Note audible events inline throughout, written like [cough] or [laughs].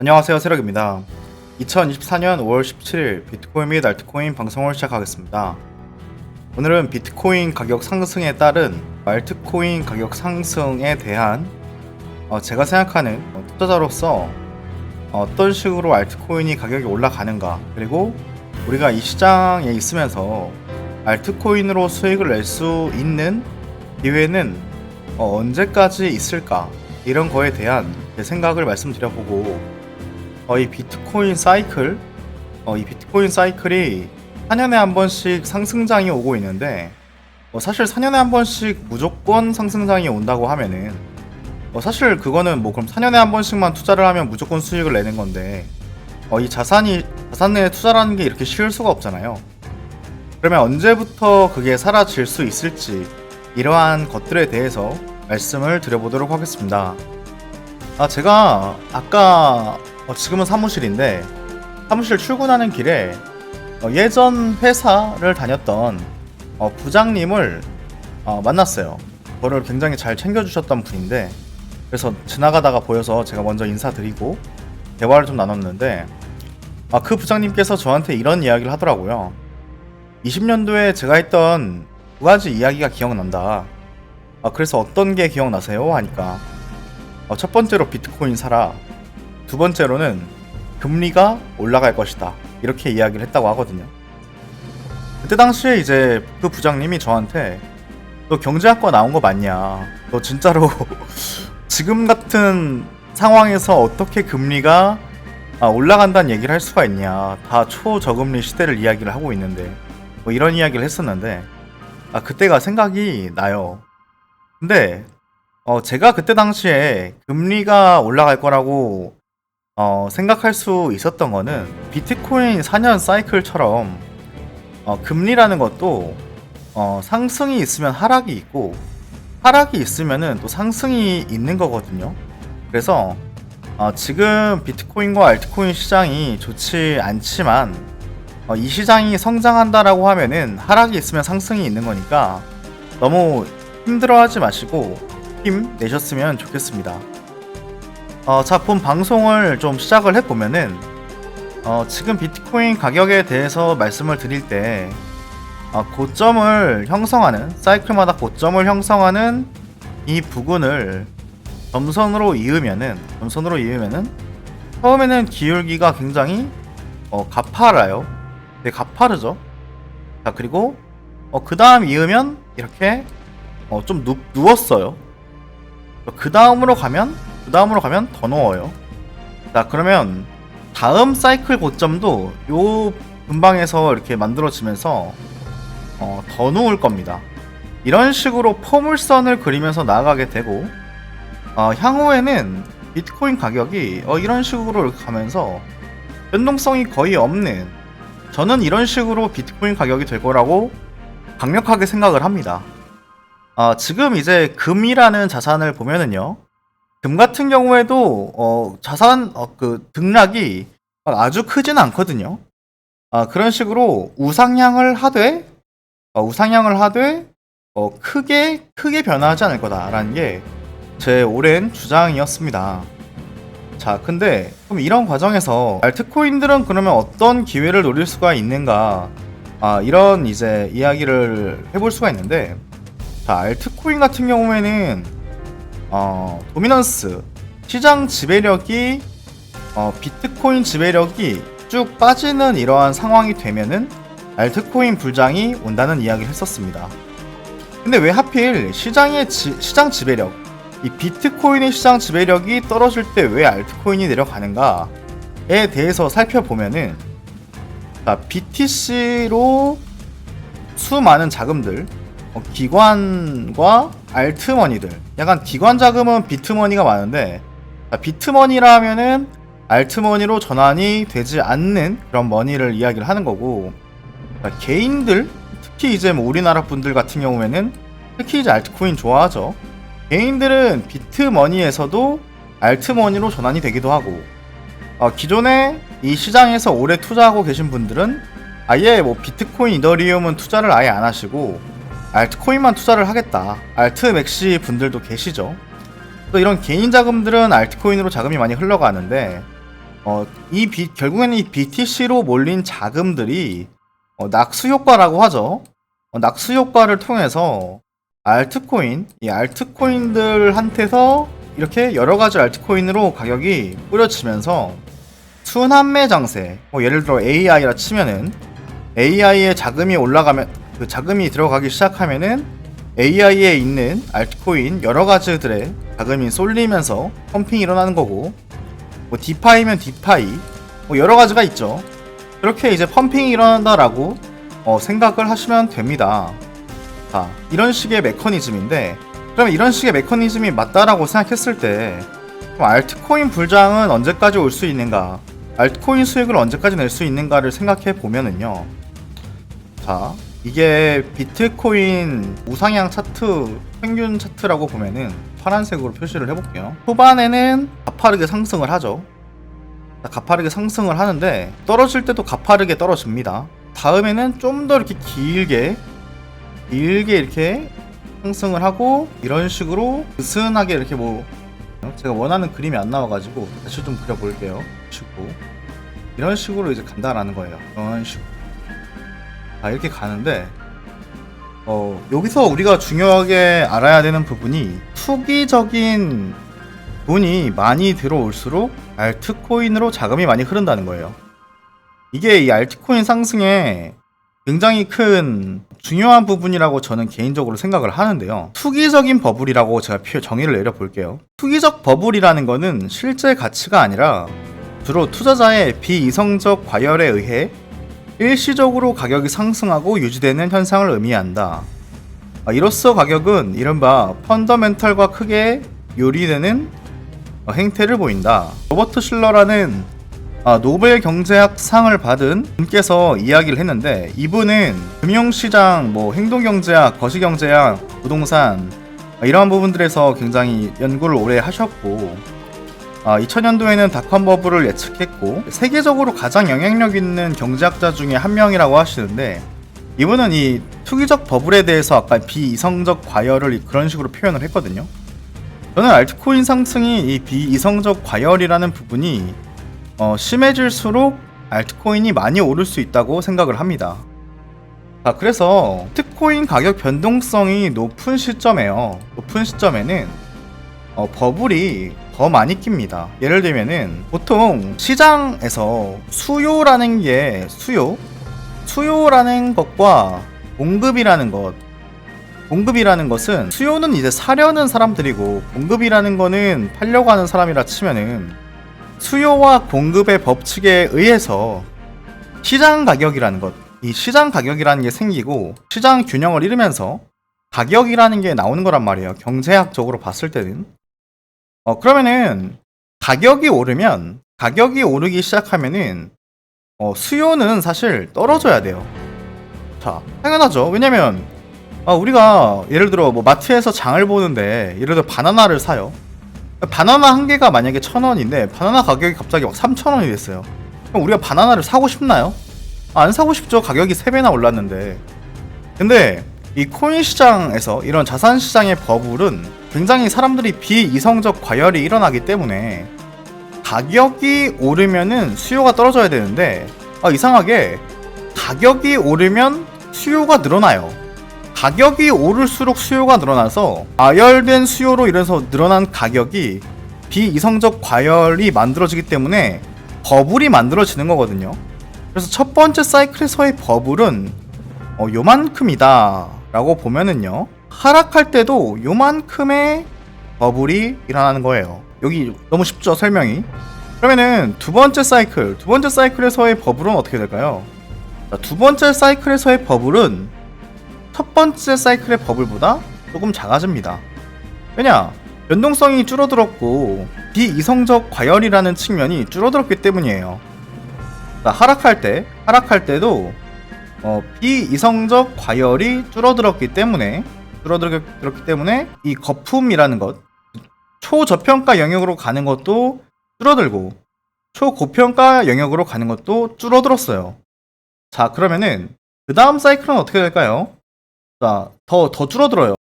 안녕하세요 세력입니다. 2024년 5월 17일 비트코인 및 알트코인 방송을 시작하겠습니다. 오늘은 비트코인 가격 상승에 따른 알트코인 가격 상승에 대한 어, 제가 생각하는 어, 투자자로서 어떤 식으로 알트코인이 가격이 올라가는가 그리고 우리가 이 시장에 있으면서 알트코인으로 수익을 낼 수 있는 기회는 어, 언제까지 있을까? 이런 거에 대한 제 생각을 말씀드려보고 어, 이 비트코인 사이클, 어, 이 비트코인 사이클이 4년에 한 번씩 상승장이 오고 있는데, 어, 사실 4년에 한 번씩 무조건 상승장이 온다고 하면은, 어, 사실 그거는 뭐 그럼 4년에 한 번씩만 투자를 하면 무조건 수익을 내는 건데, 어, 이 자산이, 자산 내에 투자라는 게 이렇게 쉬울 수가 없잖아요. 그러면 언제부터 그게 사라질 수 있을지, 이러한 것들에 대해서 말씀을 드려보도록 하겠습니다. 아, 제가 아까 어, 지금은 사무실인데 사무실 출근하는 길에 어, 예전 회사를 다녔던 어, 부장님을 어, 만났어요. 저를 굉장히 잘 챙겨주셨던 분인데 그래서 지나가다가 보여서 제가 먼저 인사드리고 대화를 좀 나눴는데 아, 그 부장님께서 저한테 이런 이야기를 하더라고요. 20년도에 제가 했던 두 가지 이야기가 기억난다. 아, 그래서 어떤 게 기억나세요? 하니까 어, 첫 번째로 비트코인 사라. 두 번째로는 금리가 올라갈 것이다. 이렇게 이야기를 했다고 하거든요. 그때 당시에 이제 그 부장님이 저한테 너 경제학과 나온 거 맞냐? 너 진짜로 [laughs] 지금 같은 상황에서 어떻게 금리가 아, 올라간다는 얘기를 할 수가 있냐? 다 초저금리 시대를 이야기를 하고 있는데 뭐 이런 이야기를 했었는데 아 그때가 생각이 나요. 근데 어 제가 그때 당시에 금리가 올라갈 거라고 어, 생각할 수 있었던 거는 비트코인 4년 사이클처럼 어, 금리라는 것도 어, 상승이 있으면 하락이 있고 하락이 있으면은 또 상승이 있는 거거든요. 그래서 어, 지금 비트코인과 알트코인 시장이 좋지 않지만 어, 이 시장이 성장한다라고 하면은 하락이 있으면 상승이 있는 거니까 너무 힘들어하지 마시고 힘 내셨으면 좋겠습니다. 어, 자, 본 방송을 좀 시작을 해보면은, 어, 지금 비트코인 가격에 대해서 말씀을 드릴 때, 어, 고점을 형성하는, 사이클마다 고점을 형성하는 이 부분을 점선으로 이으면은, 점선으로 이으면은, 처음에는 기울기가 굉장히, 어, 가파라요. 되게 가파르죠? 자, 그리고, 어, 그 다음 이으면, 이렇게, 어, 좀 누, 누웠어요. 그 다음으로 가면, 그 다음으로 가면 더 넣어요. 자, 그러면 다음 사이클 고점도 요 근방에서 이렇게 만들어지면서 어, 더 누울 겁니다. 이런 식으로 포물선을 그리면서 나아가게 되고 어, 향후에는 비트코인 가격이 어, 이런 식으로 가면서 변동성이 거의 없는 저는 이런 식으로 비트코인 가격이 될 거라고 강력하게 생각을 합니다. 어, 지금 이제 금이라는 자산을 보면은요. 금 같은 경우에도 어, 자산 어, 그 등락이 아주 크진 않거든요. 아, 그런 식으로 우상향을 하되 어, 우상향을 하되 어, 크게 크게 변화하지 않을 거다라는 게 제 오랜 주장이었습니다. 자, 근데 그럼 이런 과정에서 알트코인들은 그러면 어떤 기회를 노릴 수가 있는가? 아, 이런 이제 이야기를 해볼 수가 있는데, 자, 알트코인 같은 경우에는 어, 도미넌스 시장 지배력이 어, 비트코인 지배력이 쭉 빠지는 이러한 상황이 되면은 알트코인 불장이 온다는 이야기를 했었습니다. 근데 왜 하필 시장의 지, 시장 지배력 이 비트코인의 시장 지배력이 떨어질 때 왜 알트코인이 내려가는가에 대해서 살펴보면은 자, BTC로 수많은 자금들 어, 기관과 알트머니들. 약간 기관 자금은 비트머니가 많은데 아, 비트머니라면은 알트머니로 전환이 되지 않는 그런 머니를 이야기를 하는 거고 아, 개인들 특히 이제 뭐 우리나라 분들 같은 경우에는 특히 이제 알트코인 좋아하죠. 개인들은 비트머니에서도 알트머니로 전환이 되기도 하고 어, 기존에 이 시장에서 오래 투자하고 계신 분들은 아예 뭐 비트코인 이더리움은 투자를 아예 안 하시고 알트코인만 투자를 하겠다 알트 맥시 분들도 계시죠 또 이런 개인 자금들은 알트코인으로 자금이 많이 흘러가는데 어, 이 비, 결국에는 이 BTC로 몰린 자금들이 어, 낙수 효과라고 하죠. 어, 낙수 효과를 통해서 알트코인, 이 알트코인들한테서 이렇게 여러 가지 알트코인으로 가격이 뿌려지면서 순환매 장세, 뭐 예를 들어 AI라 치면은 AI에 자금이 올라가면 그 자금이 들어가기 시작하면은 AI에 있는 알트코인 여러 가지들의 자금이 쏠리면서 펌핑이 일어나는 거고 뭐 디파이면 디파이 뭐 여러 가지가 있죠. 그렇게 이제 펌핑이 일어난다라고 어, 생각을 하시면 됩니다. 자, 이런 식의 메커니즘인데 그럼 이런 식의 메커니즘이 맞다라고 생각했을 때 알트코인 불장은 언제까지 올 수 있는가? 알트코인 수익을 언제까지 낼 수 있는가를 생각해 보면은요. 자, 이게 비트코인 우상향 차트 평균 차트라고 보면은 파란색으로 표시를 해볼게요. 초반에는 가파르게 상승을 하죠. 자, 가파르게 상승을 하는데 떨어질 때도 가파르게 떨어집니다. 다음에는 좀 더 이렇게 길게 길게 이렇게 상승을 하고 이런 식으로 느슨하게 이렇게 뭐 제가 원하는 그림이 안 나와가지고 다시 좀 그려볼게요. 식으로 이런 식으로 이제 간다라는 거예요. 이런 식으로 아 이렇게 가는데 어 여기서 우리가 중요하게 알아야 되는 부분이 투기적인 돈이 많이 들어올수록 알트코인으로 자금이 많이 흐른다는 거예요. 이게 이 알트코인 상승에 굉장히 큰 중요한 부분이라고 저는 개인적으로 생각을 하는데요. 투기적인 버블이라고 제가 표 정의를 내려볼게요. 투기적 버블이라는 거는 실제 가치가 아니라 주로 투자자의 비이성적 과열에 의해 일시적으로 가격이 상승하고 유지되는 현상을 의미한다. 아, 이로써 가격은 이른바 펀더멘털과 크게 요리되는 어, 행태를 보인다. 로버트 실러라는 아, 노벨 경제학 상을 받은 분께서 이야기를 했는데 이분은 금융시장, 뭐 행동경제학, 거시경제학, 부동산 아, 이러한 부분들에서 굉장히 연구를 오래 하셨고 아, 2000년도에는 닷컴 버블을 예측했고 세계적으로 가장 영향력 있는 경제학자 중에 한 명이라고 하시는데 이분은 이 투기적 버블에 대해서 아까 비이성적 과열을 그런 식으로 표현을 했거든요. 저는 알트코인 상승이 이 비이성적 과열이라는 부분이 어, 심해질수록 알트코인이 많이 오를 수 있다고 생각을 합니다. 자, 그래서 비트코인 가격 변동성이 높은 시점에요. 높은 시점에는 어, 버블이 더 많이 낍니다. 예를 들면은 보통 시장에서 수요라는 게 수요, 수요라는 것과 공급이라는 것, 공급이라는 것은 수요는 이제 사려는 사람들이고 공급이라는 거는 팔려고 하는 사람이라 치면은 수요와 공급의 법칙에 의해서 시장 가격이라는 것, 이 시장 가격이라는 게 생기고 시장 균형을 잃으면서 가격이라는 게 나오는 거란 말이에요. 경제학적으로 봤을 때는. 어, 그러면은 가격이 오르면 가격이 오르기 시작하면은 어, 수요는 사실 떨어져야 돼요. 자, 당연하죠. 왜냐면 아, 우리가 예를 들어 뭐 마트에서 장을 보는데 예를 들어 바나나를 사요. 바나나 한 개가 만약에 천 원인데 바나나 가격이 갑자기 막 삼천 원이 됐어요. 그럼 우리가 바나나를 사고 싶나요? 안 사고 싶죠. 가격이 세 배나 올랐는데. 근데 이 코인 시장에서 이런 자산 시장의 버블은 굉장히 사람들이 비이성적 과열이 일어나기 때문에 가격이 오르면은 수요가 떨어져야 되는데 아, 이상하게 가격이 오르면 수요가 늘어나요. 가격이 오를수록 수요가 늘어나서 과열된 수요로 인해서 늘어난 가격이 비이성적 과열이 만들어지기 때문에 버블이 만들어지는 거거든요. 그래서 첫 번째 사이클에서의 버블은 어, 요만큼이다 라고 보면은요 하락할 때도 요만큼의 버블이 일어나는 거예요. 여기 너무 쉽죠 설명이? 그러면은 두 번째 사이클 두 번째 사이클에서의 버블은 어떻게 될까요? 자, 두 번째 사이클에서의 버블은 첫 번째 사이클의 버블보다 조금 작아집니다. 왜냐? 변동성이 줄어들었고 비이성적 과열이라는 측면이 줄어들었기 때문이에요. 자, 하락할 때 하락할 때도 어, 비이성적 과열이 줄어들었기 때문에 줄어들었기 때문에 이 거품이라는 것 초저평가 영역으로 가는 것도 줄어들고 초고평가 영역으로 가는 것도 줄어들었어요. 자 그러면은 그 다음 사이클은 어떻게 될까요? 자더 더 줄어들어요.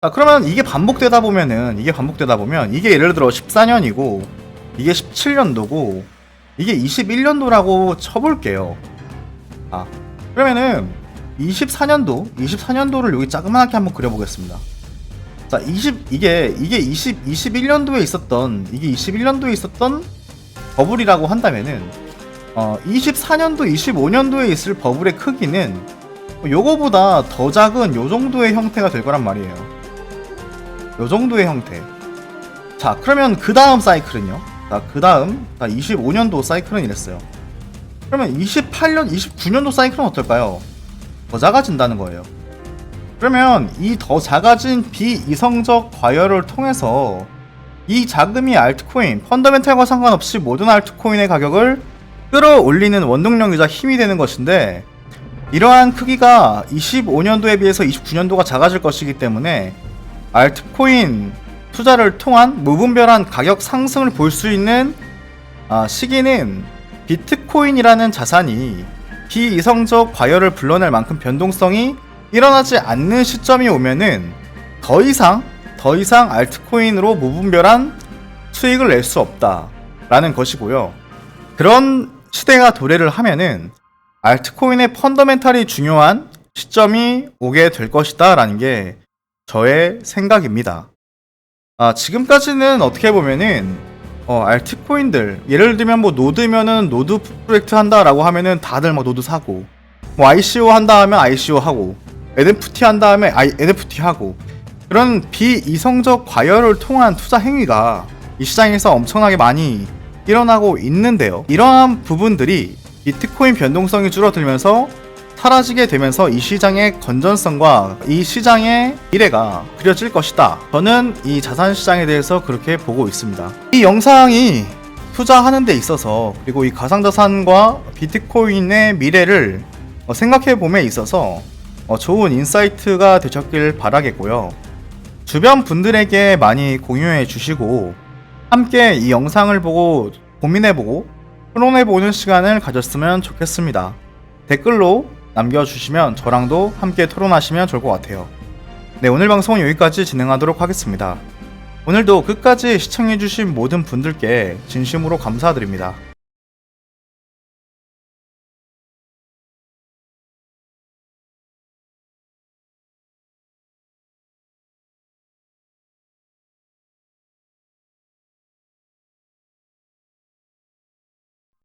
자 그러면 이게 반복되다 보면은 이게 반복되다 보면 이게 예를 들어 14년이고 이게 17년도고 이게 21년도라고 쳐볼게요. 아 그러면은 24년도 24년도를 여기 자그맣게 한번 그려보겠습니다. 자, 20 이게 이게 20 21년도에 있었던 이게 21년도에 있었던 버블이라고 한다면은 어 24년도 25년도에 있을 버블의 크기는 요거보다 더 작은 요 정도의 형태가 될 거란 말이에요. 요 정도의 형태. 자, 그러면 그 다음 사이클은요? 자, 그 다음, 자, 25년도 사이클은 이랬어요. 그러면 28년, 29년도 사이클은 어떨까요? 더 작아진다는 거예요. 그러면 이 더 작아진 비이성적 과열을 통해서 이 자금이 알트코인, 펀더멘탈과 상관없이 모든 알트코인의 가격을 끌어올리는 원동력이자 힘이 되는 것인데 이러한 크기가 25년도에 비해서 29년도가 작아질 것이기 때문에 알트코인 투자를 통한 무분별한 가격 상승을 볼 수 있는 아, 시기는 비트코인이라는 자산이 비이성적 과열을 불러낼 만큼 변동성이 일어나지 않는 시점이 오면은 더 이상 더 이상 알트코인으로 무분별한 수익을 낼 수 없다라는 것이고요. 그런 시대가 도래를 하면은 알트코인의 펀더멘탈이 중요한 시점이 오게 될 것이다라는 게 저의 생각입니다. 아, 지금까지는 어떻게 보면은 어, 알트코인들 예를 들면 뭐 노드면은 노드 프로젝트 한다라고 하면은 다들 막 노드 사고 뭐 ICO 한다 하면 ICO 하고 NFT 한 다음에 I, NFT 하고 그런 비이성적 과열을 통한 투자 행위가 이 시장에서 엄청나게 많이 일어나고 있는데요. 이러한 부분들이 비트코인 변동성이 줄어들면서 사라지게 되면서 이 시장의 건전성과 이 시장의 미래가 그려질 것이다. 저는 이 자산 시장에 대해서 그렇게 보고 있습니다. 이 영상이 투자하는 데 있어서 그리고 이 가상자산과 비트코인의 미래를 어, 생각해 봄에 있어서 어, 좋은 인사이트가 되셨길 바라겠고요. 주변 분들에게 많이 공유해 주시고 함께 이 영상을 보고 고민해 보고 토론해 보는 시간을 가졌으면 좋겠습니다. 댓글로 남겨주시면 저랑도 함께 토론하시면 좋을 것 같아요. 네, 오늘 방송은 여기까지 진행하도록 하겠습니다. 오늘도 끝까지 시청해주신 모든 분들께 진심으로 감사드립니다.